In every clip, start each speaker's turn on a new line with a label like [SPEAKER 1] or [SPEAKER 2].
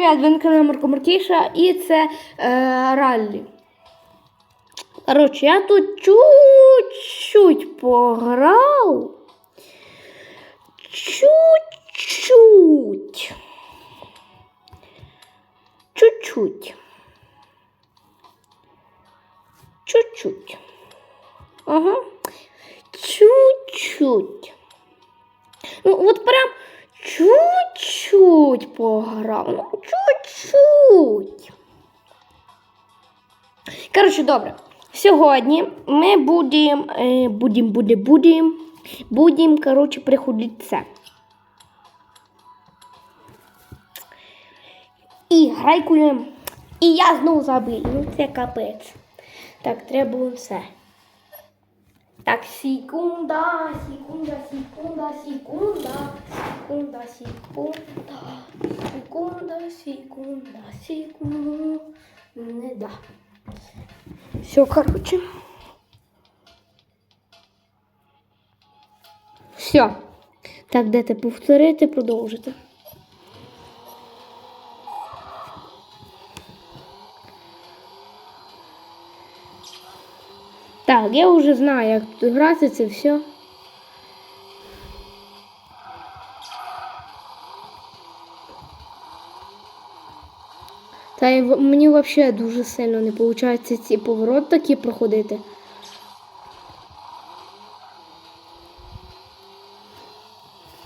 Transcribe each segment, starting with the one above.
[SPEAKER 1] привіт! Ви на Марко Маркіша і це е, раллі. Коротше, я тут чуть-чуть пограв. Чуть-чуть. Чуть-чуть. Чуть-чуть. Ага. Чуть-чуть. Ну, от прям чуть-чуть пограв. Ну, чуть-чуть. Коротше, добре. Сьогодні ми будемо, е, будемо, будемо, будемо, будемо, коротше, приходити це. І грайкуємо. І я знову забив. Ну, це капець. Так, треба було все. Так, секунда, секунда, секунда, секунда, секунда, секунда, секунда, секунда, секунда. Да. Все, короче. Все. Так, дайте повторити, продовжити. Так, я уже знаю, як тут грати це все. Та й мені взагалі дуже сильно не виходить ці повороти такі проходити.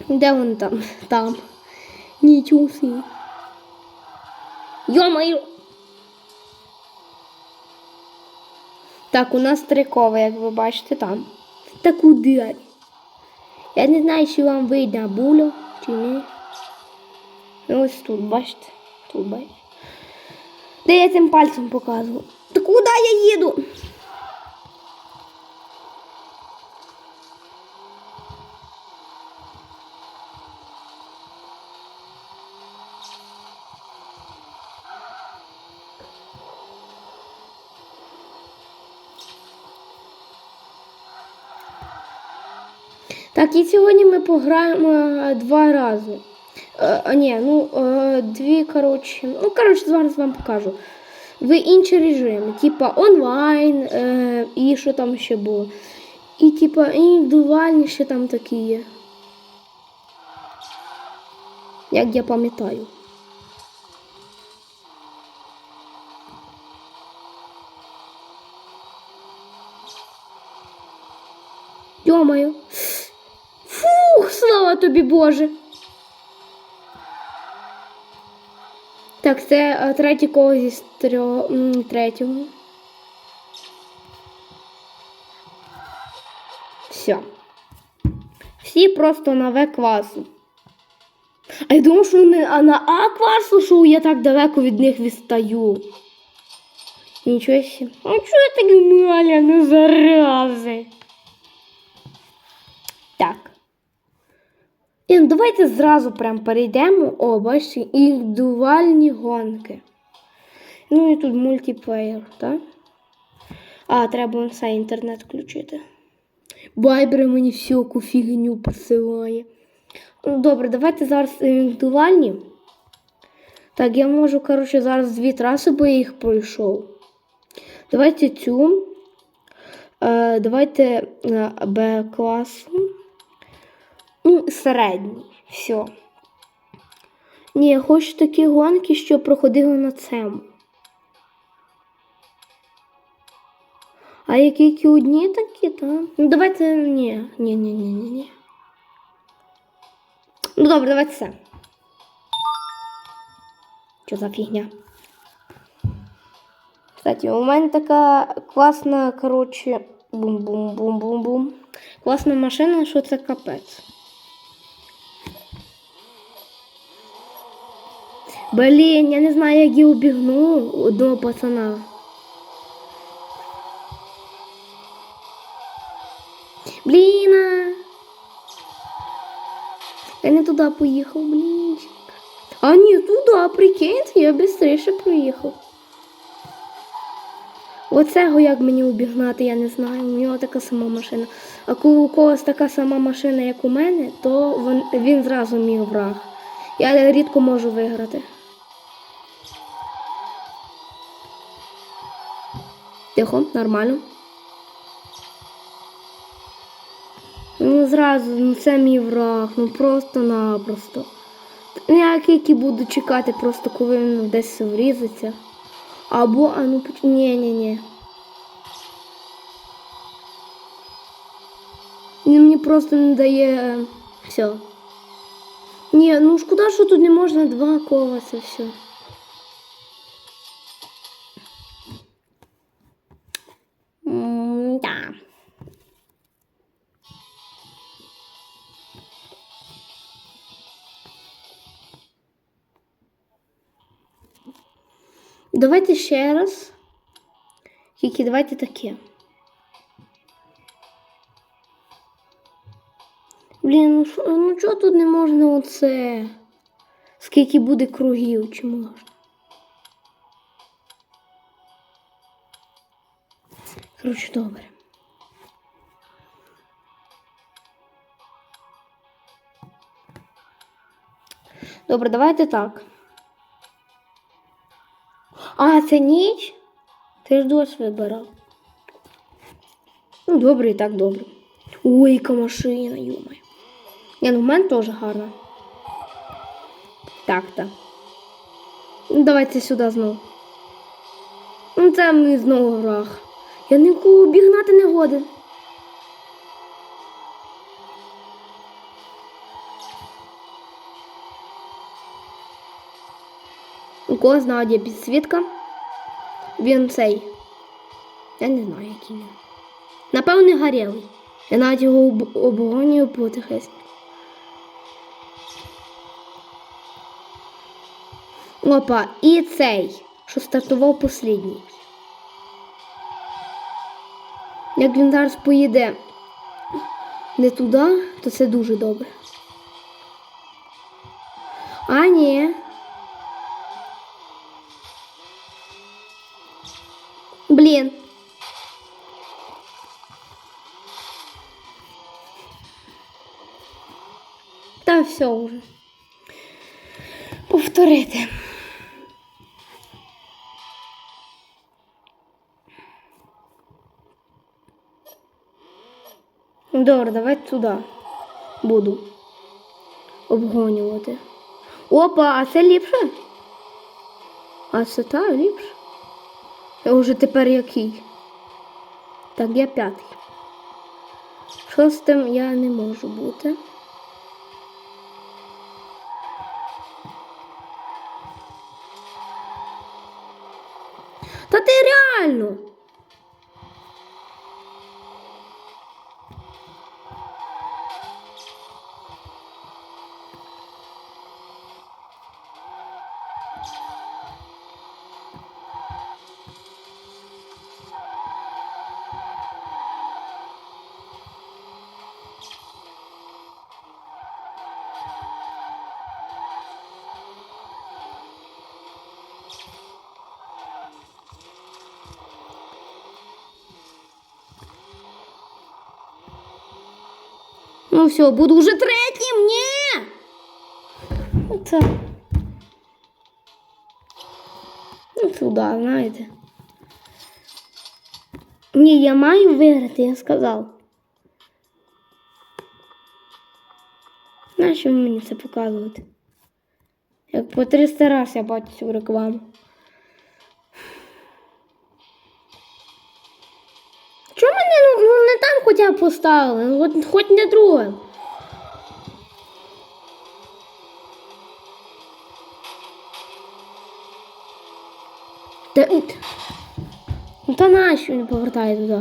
[SPEAKER 1] Де вони там? Там. Нічого. Йо-моє! Так, у нас трикова, як ви бачите, там. Та куди? Я не знаю, чи вам вийде буля, чи ні. Ну, ось тут, бачите? Тут бачите. Де я цим пальцем показував? Та куди я їду? Так, і сьогодні ми пограємо е, два рази. Е, а, ні, ну е, дві, коротше. Ну, коротше, зараз вам покажу. В інші режими, типа онлайн, е, і що там ще було. І типа індивідуальні ще там такі є. Як я пам'ятаю. Йомаю. Слава тобі Боже. Так, це е, третє коло зі трьох третього. Все. Всі просто на В класу. А я думав, що вони а на А класу, що я так далеко від них відстаю. Нічого себе. А чого я так маля, ну зарази? Давайте зразу прям перейдемо. О, бачите, індивідуальні гонки. Ну і тут мультиплеєр, так? А, треба все інтернет включити. Вайбер мені всяку фігню посилає. Ну, Добре, давайте зараз індивідуальні. Так, я можу, коротше, зараз дві траси, бо я їх пройшов. Давайте цю. Е, давайте е, Б класу. Ну, середній. Все. Ні, я хочу такі гонки, що проходили на цьому. А які які одні такі, так? Ну давайте ні. Ні, ні, ні, ні, ні. Ну добре, давайте це. Що за фігня? Кстати, у мене така класна, коротше, бум-бум-бум-бум-бум. Класна машина, що це капець. Блін, я не знаю, як я убігну одного пацана. Блін. Я не туди поїхав, блінчик. А ні, туди, прикиньте, я швидше проїхав. Оцего як мені обігнати, я не знаю. У нього така сама машина. А коли у когось така сама машина, як у мене, то він, він зразу мій враг. Я рідко можу виграти. Тихо, нормально. Ну, зразу, ну це мій враг, ну просто-напросто. Ніякі, які буду чекати, просто коли він десь врізаться. Або, а ну ні, ні, ні. Він мені просто не дає все. Ні, ну шкода, що тут не можна два кола, це все. Давайте ще раз. Тільки давайте таке. Блін, ну що, ну чого тут не можна оце? Скільки буде кругів, чи можна? Коротше, добре. Добре, давайте так. Це ніч? Ти ж дощ вибирав. Ну, добре, і так добре. Ой, яка машина, юмай. Ні, ну в мене теж гарна. Так, так. Ну, давайте сюди знову. Ну, це мій знову враг. Я нікого обігнати не годен. У кого знає, є підсвітка? Він цей. Я не знаю, який він. Напевне, горілий. Я навіть його об- обгонюю потихесенько. Опа, і цей, що стартував послідній. Як він зараз поїде не туди, то це дуже добре. А, ні. Блін. Та все вже. Повторити. Добре, давай туди буду обгонювати. Опа, а це ліпше? А це так, ліпше. Я вже тепер який? Так, я п'ятий. Шостим я не можу бути. Ну все, буду уже третім. Ні. Це. Ну, туди, знаєте. Ні, я маю виграти, я сказав. Нащо мені це показувати? Як по 300 раз я бачу цю рекламу. Хоча б поставили, хоч не друге. Та, ну та нащо не повертає туди?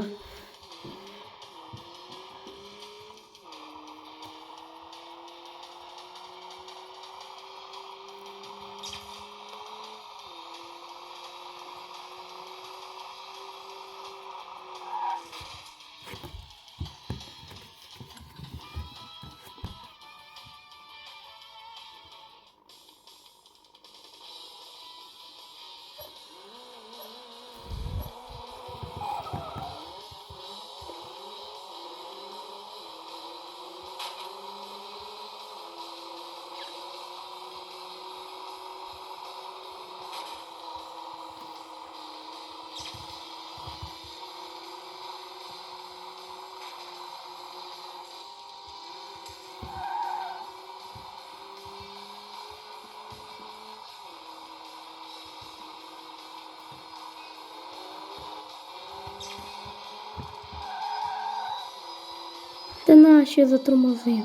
[SPEAKER 1] А, ще затормозив.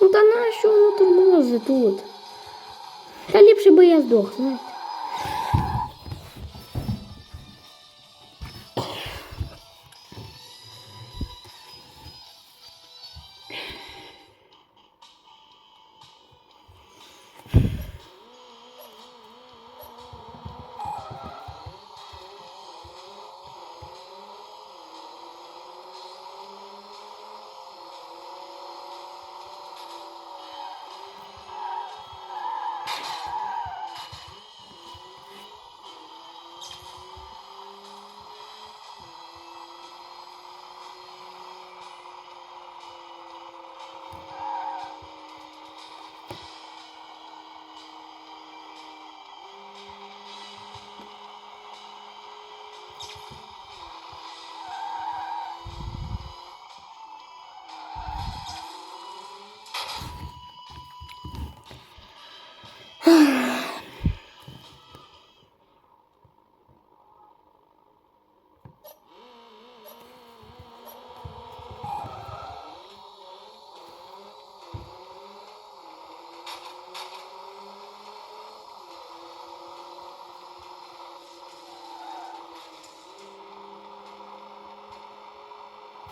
[SPEAKER 1] Ну та нащо воно тормози тут? Та ліпше би я здох, знаєте.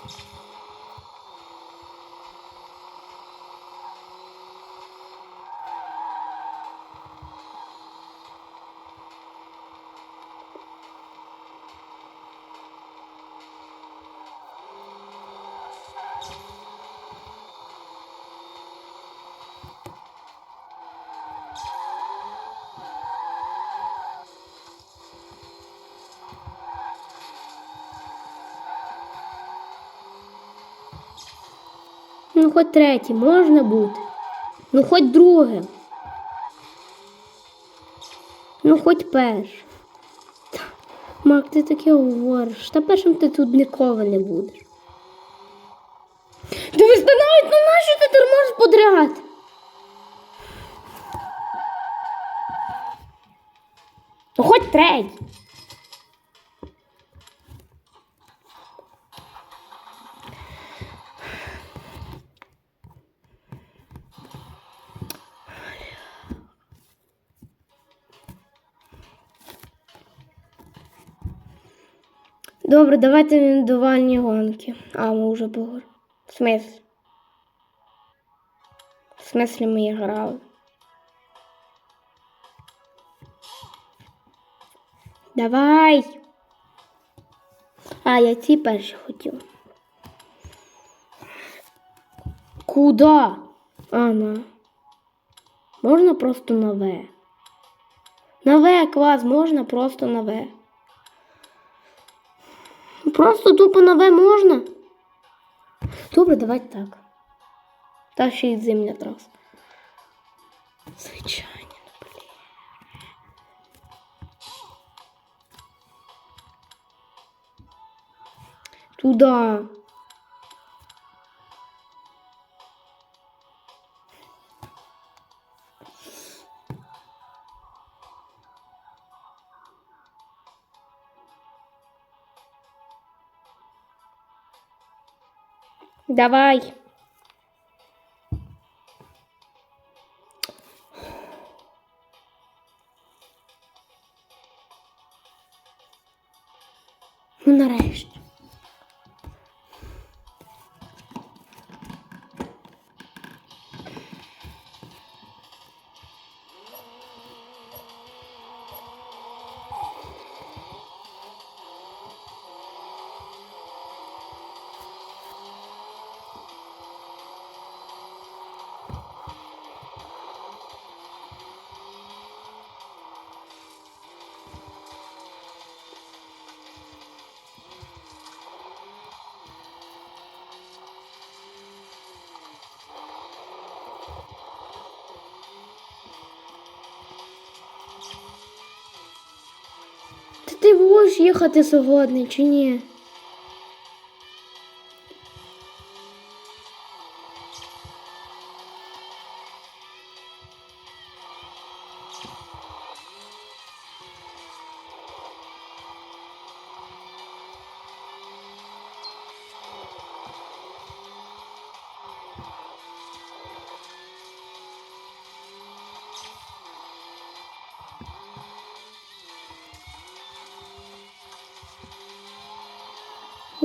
[SPEAKER 1] Thank you. Ну, хоч третій, можна бути. Ну, хоч друге. Ну, хоч перше. Мак, ти таке говориш. Та першим ти тут ніколи не будеш. Дивись, та навіть ну нащо ти тормозиш подряд? Ну, хоч третій. Добре, давайте індивідуальні гонки. А, ми вже поговорили. В смислі? В смислі ми грали? Давай. А, я ці перші хотів. Куда? А, на. Можна просто на В. На В клас, можна просто на В. Просто тупо на В можна? Добре, давайте так. Та ще й зимня траса. Звичайно, блін. Туда. Давай. Будеш їхати сьогодні чи ні?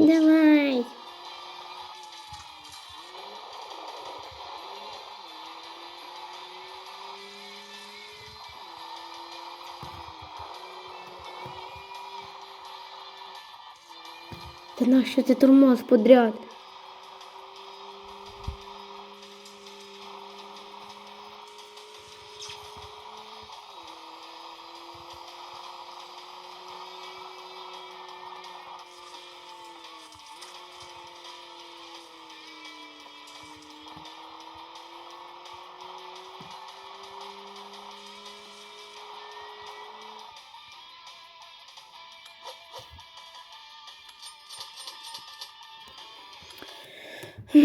[SPEAKER 1] Давай. Та нащо ти тормоз подряд? Та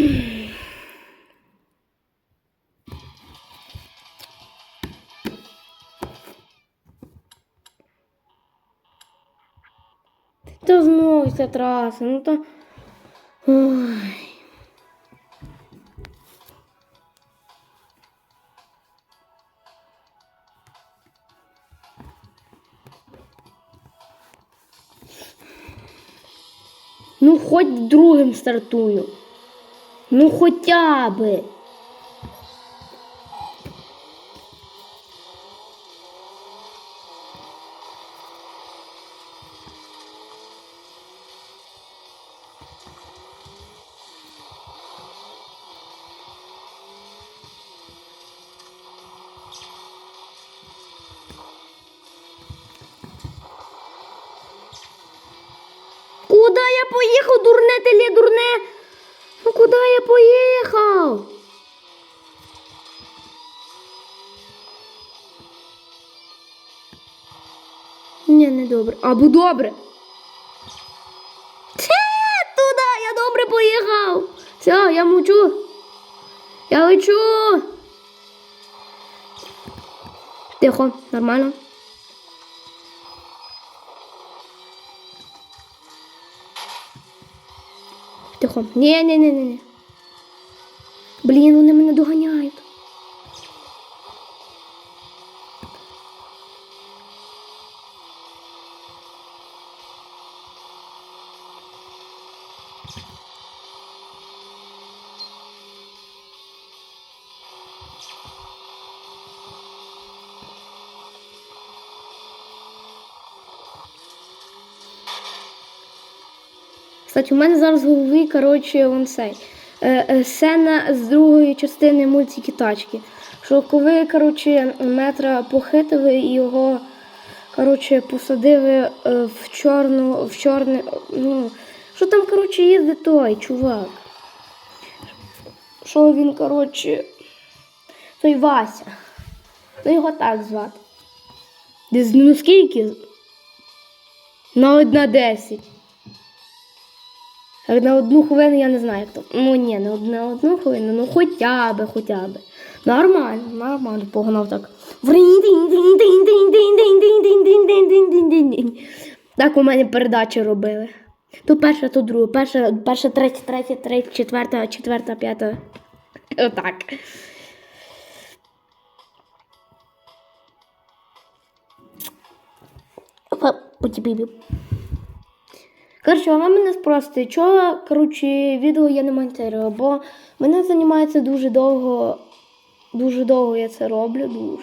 [SPEAKER 1] знову ця траса, ну то. Ой. Ну, хоть другим стартую. Ну, хотя би. Добре. Або добре. Це туди, я добре поїхав. Все, я мовчу. Я лечу. Тихо, нормально. Тихо. Ні, ні, ні, ні, ні. Блін, вони мене доганяють. Кстати, у мене зараз в голові, коротше, вон цей. Е, е, сцена з другої частини мультики тачки. Що коли, коротше, метра похитили і його, коротше, посадили е, в чорну, в чорне. Ну, що там, коротше, їздить той чувак? Що він, коротше, той Вася. Ну його так звати. Десь ну скільки? На одна десять. На одну хвилину я не знаю, як то. Ну ні, не на одну хвилину, ну хоча би, хоча би. Нормально, нормально, погнав так. Так у мене передачі робили. То перша, то друга, перша, перша, третя, третя, третя, четверта, четверта, п'ята. Отак. Опа, потіпібі. Коротше, вона мене спросить, чого, коротше, відео я не монтирую, бо мене займається дуже довго, дуже довго я це роблю, дуже.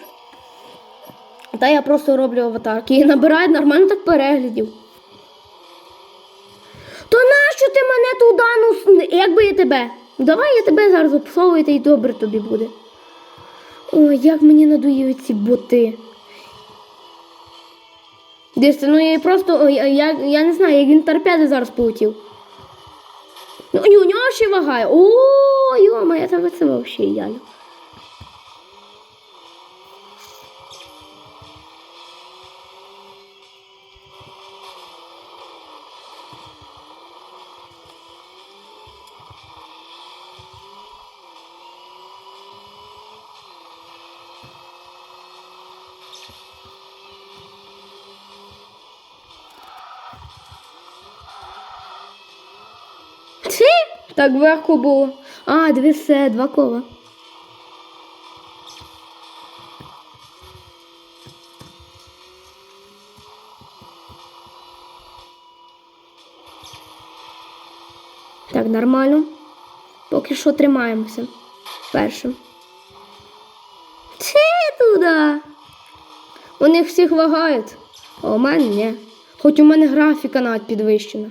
[SPEAKER 1] Та я просто роблю аватарки і набираю нормально так переглядів. То нащо ти мене туди, ну, с- як би я тебе? Давай я тебе зараз обсовую, і добре тобі буде. Ой, як мені надоїли ці боти. Десь, ну я просто, я, я, не знаю, як він торпеди зараз полетів. Ну, у нього ще вагає. О, йома, я там це взагалі ідеально. Так легко було. А, дивись, все, два кола. Так, нормально. Поки що тримаємося. Першим. Це туди. У них всіх вагають. А у мене ні. Хоч у мене графіка навіть підвищена.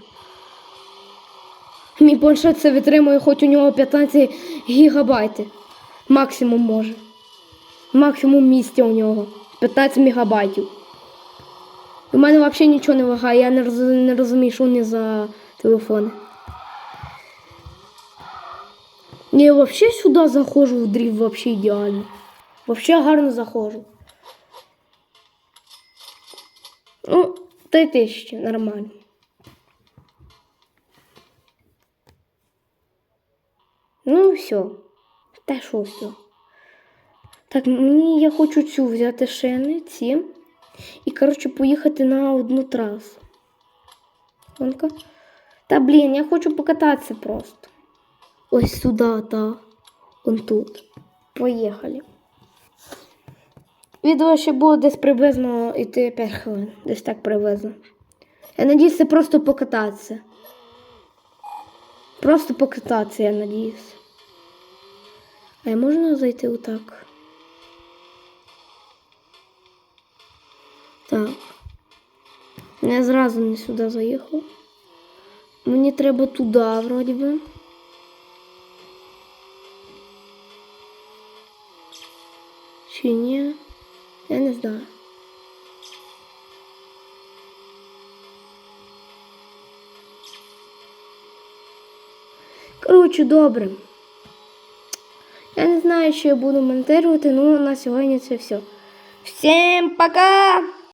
[SPEAKER 1] Мій планшет це витримує, хоч у нього 15 гігабайти. Максимум може. Максимум місця у нього. 15 мегабайтів. У мене взагалі нічого не вагає, я не, роз, не розумію, що вони за телефони. Я взагалі сюди заходжу в дрів вообще ідеально. Вообще гарно заходжу. Ну, три тисячі, нормально. Ну, все. Що все. Так, мені я хочу цю взяти шини, ці. І, коротше, поїхати на одну трасу. Гонка. Та блін, я хочу покататися просто. Ось сюди, та. Он тут. Поїхали. Відео ще буде десь приблизно йти 5 хвилин. Десь так приблизно. Я надіюсь, це просто покататися. Просто покататися, я надіюсь. А я можна зайти отак? Так. Я зразу не сюди заїхав. Мені треба туди, вроді би. Чи ні? Я не знаю. Коротше, добре. Я не знаю, що я буду монтувати, ну на сьогодні це все. Всім пока!